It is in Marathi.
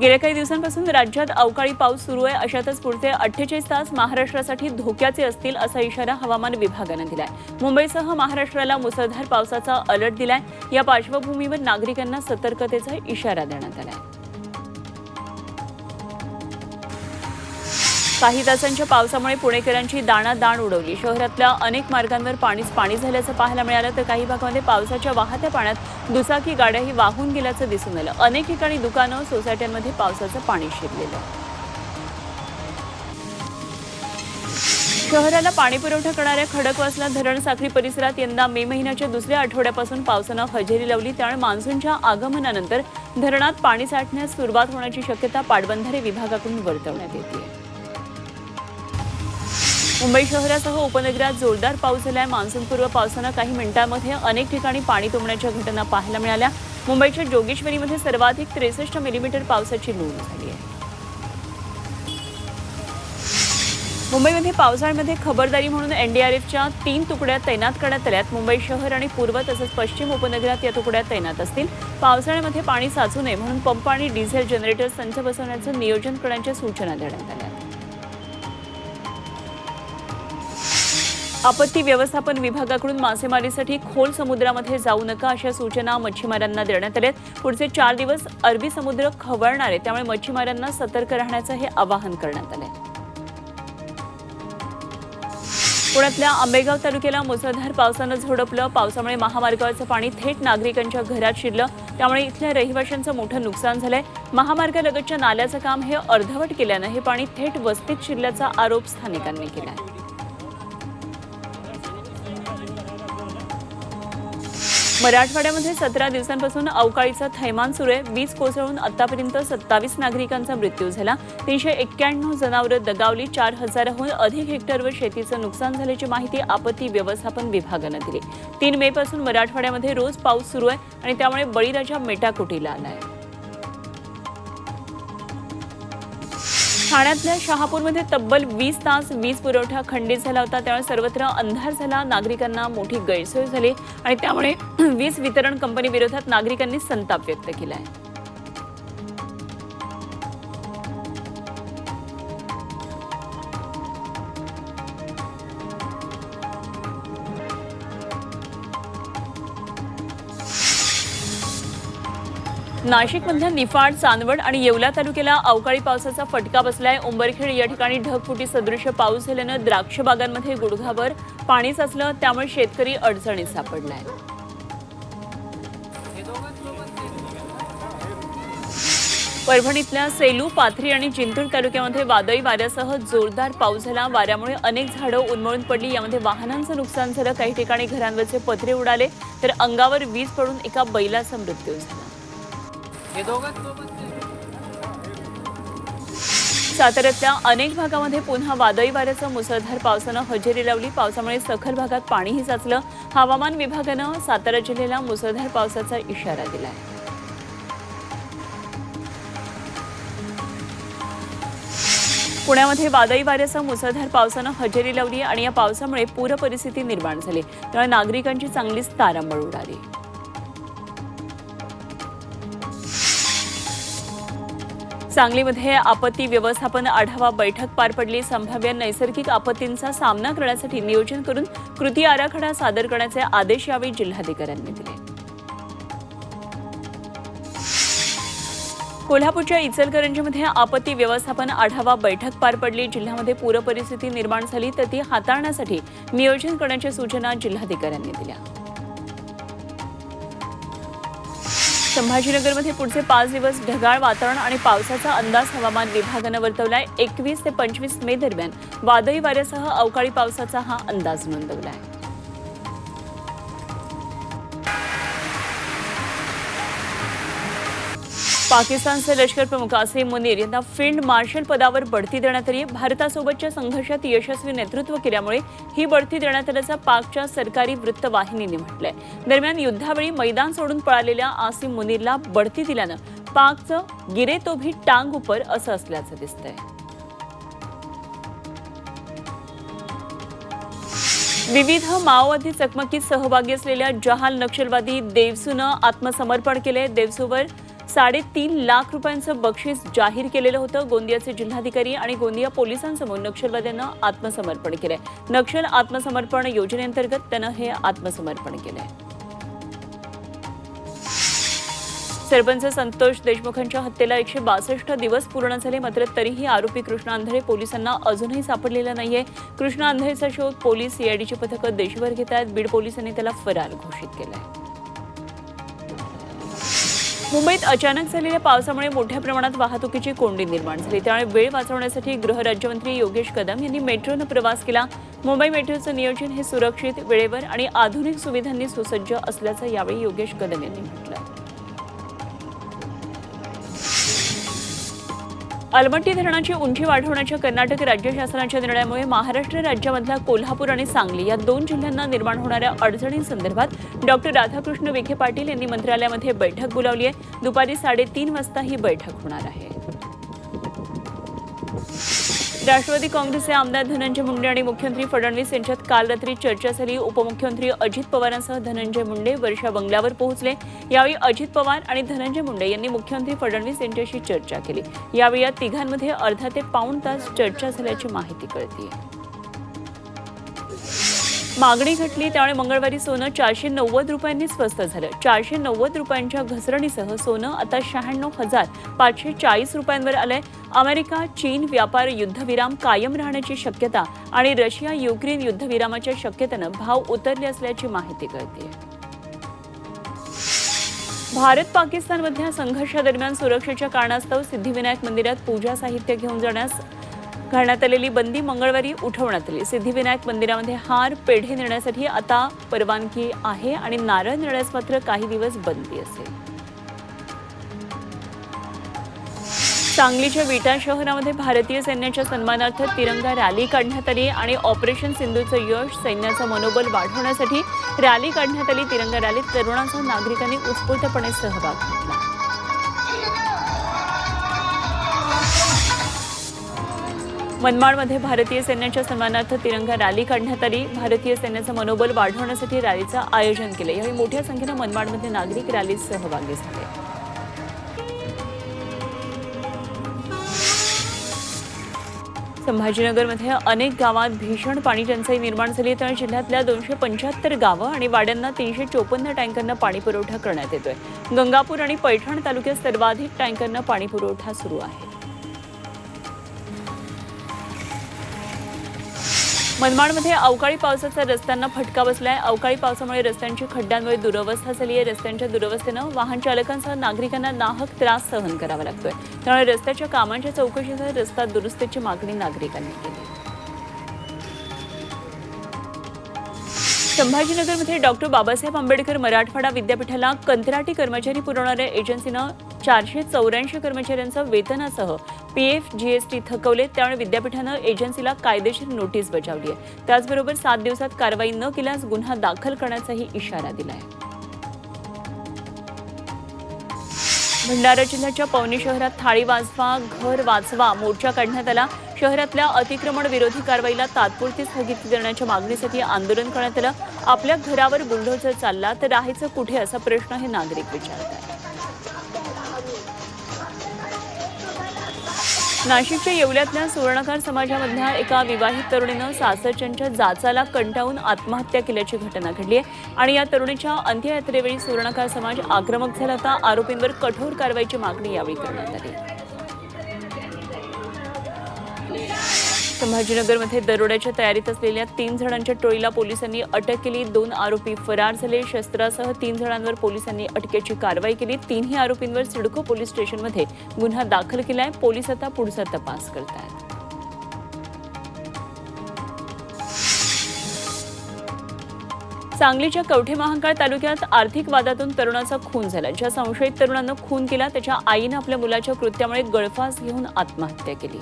गेल्या काही दिवसांपासून राज्यात अवकाळी पाऊस सुरू आहे. अशातच पुढचे अठ्ठेचाळीस तास महाराष्ट्रासाठी धोक्याचे असतील असा इशारा हवामान विभागानं दिलाय. मुंबईसह महाराष्ट्राला मुसळधार पावसाचा अलर्ट दिलाय. या पार्श्वभूमीवर नागरिकांना सतर्कतेचा इशारा देण्यात आलाय. काही तासांच्या पावसामुळे पुणेकरांची दाणादाण उडवली. शहरातल्या अनेक मार्गांवर पाणीच पाणी झाल्याचं पाहायला मिळालं तर काही भागामध्ये पावसाच्या वाहत्या पाण्यात दुचाकी गाड्याही वाहून गेल्याचं दिसून आलं. अनेक ठिकाणी दुकानं सोसायट्यांमध्ये पावसाचं पाणी शिरलेलं. शहराला पाणी पुरवठा करणाऱ्या खडकवासला धरण साखळी परिसरात यंदा मे महिन्याच्या दुसऱ्या आठवड्यापासून पावसानं हजेरी लावली. त्यामुळे मान्सूनच्या आगमनानंतर धरणात पाणी साठण्यास सुरुवात होण्याची शक्यता पाटबंधारे विभागाकडून वर्तवण्यात येते. मुंबई शहरासह उपनगरात जोरदार पाऊस झालाय. मान्सूनपूर्व पावसानं काही मिनिटांमध्ये अनेक ठिकाणी पाणी तुंबण्याच्या घटना पाहायला मिळाल्या. मुंबईच्या जोगेश्वरीमध्ये सर्वाधिक त्रेसष्ट मिलीमीटर पावसाची नोंद झाली आहे. मुंबईमध्ये पावसाळ्यामध्ये खबरदारी म्हणून एनडीआरएफच्या तीन तुकड्या तैनात करण्यात आल्यात. मुंबई शहर आणि पूर्व तसंच पश्चिम उपनगरात या तुकड्या तैनात असतील. पावसाळ्यामध्ये पाणी साचू नये म्हणून पंप आणि डिझेल जनरेटर संच बसवण्याचं नियोजन करण्याच्या सूचना देण्यात आल्या. आपत्ती व्यवस्थापन विभागाकडून मासेमारीसाठी खोल समुद्रामध्ये जाऊ नका अशा सूचना मच्छीमारांना देण्यात आल्या आहेत. पुढचे चार दिवस अरबी समुद्र खवळणार आहे त्यामुळे मच्छीमारांना सतर्क राहण्याचं हे आवाहन करण्यात आलंय. पुण्यातल्या आंबेगाव तालुक्याला मुसळधार पावसानं झोडपलं. पावसामुळे महामार्गावरचं पाणी थेट नागरिकांच्या घरात शिरलं. त्यामुळे इथल्या रहिवाशांचं मोठं नुकसान झालंय. महामार्गालगतच्या नाल्याचं काम हे अर्धवट केल्यानं हे पाणी थेट वस्तीत शिरल्याचा आरोप स्थानिकांनी केलाय. मराठवाड्यामध्ये सतरा दिवसांपासून अवकाळीचं थैमान सुरू आहे. वीज कोसळून आतापर्यंत सत्तावीस नागरिकांचा मृत्यू झाला. तीनशे एक्क्याण्णव जनावरं दगावली चार हजाराहून अधिक हेक्टरवर शेतीचं नुकसान झाल्याची माहिती आपत्ती व्यवस्थापन विभागानं दिली. तीन मे पासून मराठवाड्यामध्ये रोज पाऊस सुरू आहे आणि त्यामुळे बळीराजा मेटाकुटीला आला आहे ठाण्यातल्या शहापूरमध्ये तब्बल वीस तास वीज पुरवठा खंडित झाला होता. त्यामुळे सर्वत्र अंधार झाला. नागरिकांना मोठी गैरसोय झाली आणि त्यामुळे वीज वितरण कंपनी विरोधात नागरिकांनी संताप व्यक्त केला आहे नाशिकमधल्या निफाड चांदवड आणि येवला तालुक्याला अवकाळी पावसाचा फटका बसलाय. उंबरखेड या ठिकाणी ढगफुटी सदृश्य पाऊस झाल्यानं द्राक्ष बागांमध्ये गुडघाभर पाणी साचलं. त्यामुळे शेतकरी अडचणीत सापडलाय. परभणीतल्या सेलू पाथरी आणि जिंतूर तालुक्यामध्ये वादळी वाऱ्यासह जोरदार पाऊस झाला. वाऱ्यामुळे अनेक झाडं उन्मळून पडली. यामध्ये वाहनांचं नुकसान झालं. काही ठिकाणी घरांवरचे पत्रे उडाले. तर अंगावर वीज पडून एका बैलाचा मृत्यू झाला. साताऱ्यातल्या अनेक भागामध्ये पुन्हा वादळी वाऱ्याचं मुसळधार पावसानं हजेरी लावली. पावसामुळे सखल भागात पाणीही साचलं. हवामान विभागानं सातारा जिल्ह्याला मुसळधार पावसाचा इशारा दिलाय. पुण्यामध्ये वादळी वाऱ्यासह मुसळधार पावसानं हजेरी लावली आणि या पावसामुळे पूर परिस्थिती निर्माण झाली. त्यामुळे नागरिकांची चांगलीच तारांबळ उडाली. सांगलीमध्ये आपत्ती व्यवस्थापन आढावा बैठक पार पडली. संभाव्य नैसर्गिक आपत्तींचा सामना करण्यासाठी नियोजन करून कृती आराखडा सादर करण्याचे आदेश यावेळी जिल्हाधिकाऱ्यांनी दिले. कोल्हापूरच्या इचलकरंजीमध्ये आपत्ती व्यवस्थापन आढावा बैठक पार पडली. जिल्ह्यामध्ये पूरपरिस्थिती निर्माण झाली तर ती हाताळण्यासाठी नियोजन करण्याच्या सूचना जिल्हाधिकाऱ्यांनी दिल्या. संभाजीनगरमध्ये पुढचे पाच दिवस ढगाळ वातावरण आणि पावसाचा अंदाज हवामान विभागानं वर्तवलाय. एकवीस ते पंचवीस मे दरम्यान वादळी वाऱ्यासह अवकाळी पावसाचा हा अंदाज नोंदवलाय. पाकिस्तानचे लष्कर प्रमुख आसिम मुनीर यांना फील्ड मार्शल पदावर बढती देण्यात आली. भारतासोबतच्या संघर्षात यशस्वी नेतृत्व केल्यामुळे ही बढती देण्यात आल्याचं पाकच्या सरकारी वृत्तवाहिनीने म्हटलंय. दरम्यान युद्धावेळी मैदान सोडून पळालेल्या आसिम मुनीरला बढती दिल्यानं पाकचं गिरे तो भी टांग उपर असं असल्याचं दिसतंय. विविध माओवादी चकमकीत सहभागी असलेल्या जहाल नक्षलवादी देवसूनं आत्मसमर्पण केले देवसूवर साडेतीन लाख रुपयांचं बक्षीस जाहीर केलेलं होतं. गोंदियाचे जिल्हाधिकारी आणि गोंदिया पोलिसांसमोर नक्षलवाद्यांना आत्मसमर्पण केलंय. नक्षल आत्मसमर्पण योजनेअंतर्गत त्यानं हे आत्मसमर्पण केलंय. सरपंच संतोष देशमुखांच्या हत्येला एकशे बासष्ट दिवस पूर्ण झाले मात्र तरीही आरोपी कृष्णा अंधळे पोलिसांना अजूनही सापडलेला नाहीये. कृष्णा अंधळेचा शोध पोलीस सीआयडीची पथकं देशभर घेत आहेत बीड पोलिसांनी त्याला फरार घोषित केलंय. मुंबईत अचानक झालेल्या पावसामुळे मोठ्या प्रमाणात वाहतुकीची कोंडी निर्माण झाली. त्यामुळे वेळ वाचवण्यासाठी गृहराज्यमंत्री योगेश कदम यांनी मेट्रोनं प्रवास केला. मुंबई मेट्रोचं नियोजन हे सुरक्षित वेळेवर आणि आधुनिक सुविधांनी सुसज्ज असल्याचं यावेळी योगेश कदम यांनी म्हटलं अलमट्टी धरणाची उंची वाढवण्याच्या कर्नाटक राज्य शासनाच्या निर्णयामुळे महाराष्ट्र राज्यामधल्या कोल्हापूर आणि सांगली या दोन जिल्ह्यांना निर्माण होणाऱ्या अडचणींसंदर्भात डॉक्टर राधाकृष्ण विखे पाटील यांनी मंत्रालयामध्ये बैठक बोलावली आहे. दुपारी साडेतीन वाजता ही बैठक होणार आहे. राष्ट्रवादी काँग्रेसचे आमदार धनंजय मुंडे आणि मुख्यमंत्री फडणवीस यांच्यात काल रात्री चर्चा झाली उपमुख्यमंत्री अजित पवारांसह धनंजय मुंडे वर्षा बंगल्यावर पोहोचले. यावेळी अजित पवार आणि धनंजय मुंडे यांनी मुख्यमंत्री फडणवीस यांच्याशी चर्चा केली. यावेळी या तिघांमध्ये अर्धा ते पाऊण तास चर्चा झाल्याची माहिती कळते मागणी घटली त्यामुळे मंगळवारी सोनं चारशे नव्वद रुपयांनी स्वस्त झालं. चारशे नव्वद रुपयांच्या घसरणीसह सोनं आता शहाण्णव हजार पाचशे चाळीस रुपयांवर आलंय. अमेरिका चीन व्यापार युद्धविराम कायम राहण्याची शक्यता आणि रशिया युक्रेन युद्धविरामाच्या शक्यतेनं भाव उतरले असल्याची माहिती कळते भारत पाकिस्तानमधल्या संघर्षादरम्यान सुरक्षेच्या कारणास्तव सिद्धिविनायक मंदिरात पूजा साहित्य घेऊन जाण्यास घालण्यात आलेली बंदी मंगळवारी उठवण्यात आली. सिद्धिविनायक मंदिरामध्ये हार पेढे नेण्यासाठी आता परवानगी आहे आणि नारळ नेण्यास मात्र काही दिवस बंदी असेल. सांगलीच्या विटा शहरामध्ये भारतीय सैन्याच्या सन्मानार्थ तिरंगा रॅली काढण्यात आली आणि ऑपरेशन सिंधूचं यश सैन्याचं मनोबल वाढवण्यासाठी रॅली काढण्यात आली. तिरंगा रॅलीत तरुणांसह नागरिकांनी उत्स्फूर्तपणे सहभाग घेतला. मनमाडमध्ये भारतीय सैन्याच्या सन्मानार्थ तिरंगा रॅली काढण्यात आली. भारतीय सैन्याचं मनोबल वाढवण्यासाठी रॅलीचं आयोजन केलं. यावेळी मोठ्या संख्येनं मनमाडमध्ये नागरिक रॅलीत सहभागी झाले. संभाजीनगरमध्ये अनेक गावात भीषण पाणी टंचाई निर्माण झाली. त्यामुळे जिल्ह्यातल्या दोनशे पंच्याहत्तर गावं आणि वाड्यांना तीनशे चोपन्न टँकरनं पाणीपुरवठा करण्यात येतोय. गंगापूर आणि पैठण तालुक्यात सर्वाधिक टँकरनं पाणीपुरवठा सुरू आहे. मनमाडमध्ये अवकाळी पावसाचा रस्त्यांना फटका बसलाय. अवकाळी पावसामुळे रस्त्यांची खड्ड्यांमुळे दुरवस्था झाली आहे. रस्त्यांच्या दुरवस्थेनं वाहन चालकांसह नागरिकांना नाहक त्रास सहन करावा लागतोय. त्यामुळे रस्त्याच्या कामांच्या चौकशीसह रस्ता दुरुस्तीची मागणी नागरिकांनी केली संभाजीनगरमध्ये डॉक्टर बाबासाहेब आंबेडकर मराठवाडा विद्यापीठाला कंत्राटी कर्मचारी पुरवणाऱ्या एजन्सीनं चारशे चौऱ्याऐंशी कर्मचाऱ्यांचं वेतनासह पीएफ जीएसटी थकवले. त्यामुळे विद्यापीठानं एजन्सीला कायदेशीर नोटीस बजावली आहे. त्याचबरोबर सात दिवसात कारवाई न केल्यास गुन्हा दाखल करण्याचाही इशारा दिला आहे भंडारा जिल्ह्याच्या पवनी शहरात थाळी वाजवा घर वाचवा मोर्चा काढण्यात आला. शहरातल्या अतिक्रमण विरोधी कारवाईला तात्पुरती स्थगिती देण्याच्या मागणीसाठी आंदोलन करण्यात आलं. आपल्या घरावर बुलडोझर चालला. तर राहायचं कुठे? असा प्रश्न हे नागरिक विचारत आहेत नाशिकच्या येवल्यातल्या सुवर्णकार समाजामधल्या एका विवाहित तरुणीनं सासरच्यांच्या जाचाला कंटाळून आत्महत्या केल्याची घटना घडली आहे. आणि या तरुणीच्या अंत्ययात्रेवेळी सुवर्णकार समाज आक्रमक झाला होता. आरोपींवर कठोर कारवाईची मागणी यावेळी करण्यात आली. संभाजीनगरमध्ये दरोड्याच्या तयारीत असलेल्या तीन जणांच्या टोळीला पोलिसांनी अटक केली. दोन आरोपी फरार झाले. शस्त्रासह तीन जणांवर पोलिसांनी अटकेची कारवाई केली. तीनही आरोपींवर सिडको पोलीस स्टेशनमध्ये गुन्हा दाखल केलाय. पोलीस आता पुढचा तपास करत आहेत सांगलीच्या कवठे महांकाळ तालुक्यात आर्थिक वादातून तरुणाचा खून झाला. ज्या संशयित तरुणानं खून केला त्याच्या आईनं आपल्या मुलाच्या कृत्यामुळे गळफास घेऊन आत्महत्या केली.